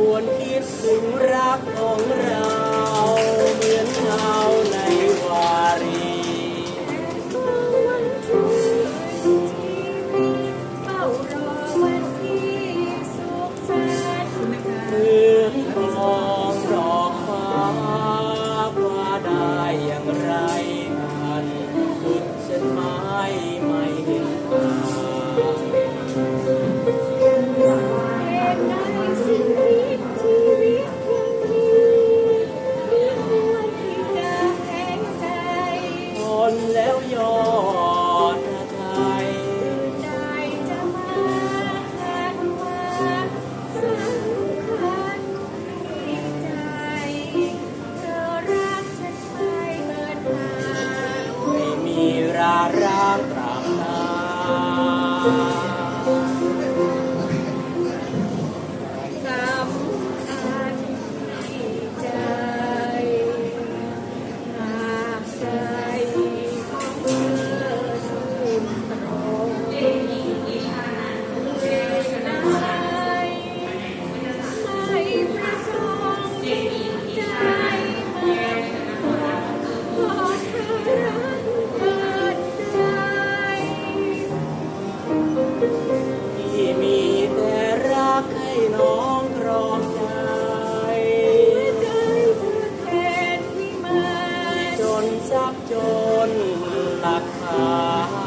ควรคิดถึงรักของเราร้างตรานา จนหลักฐา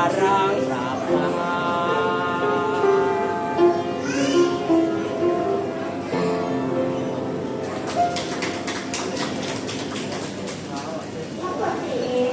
parang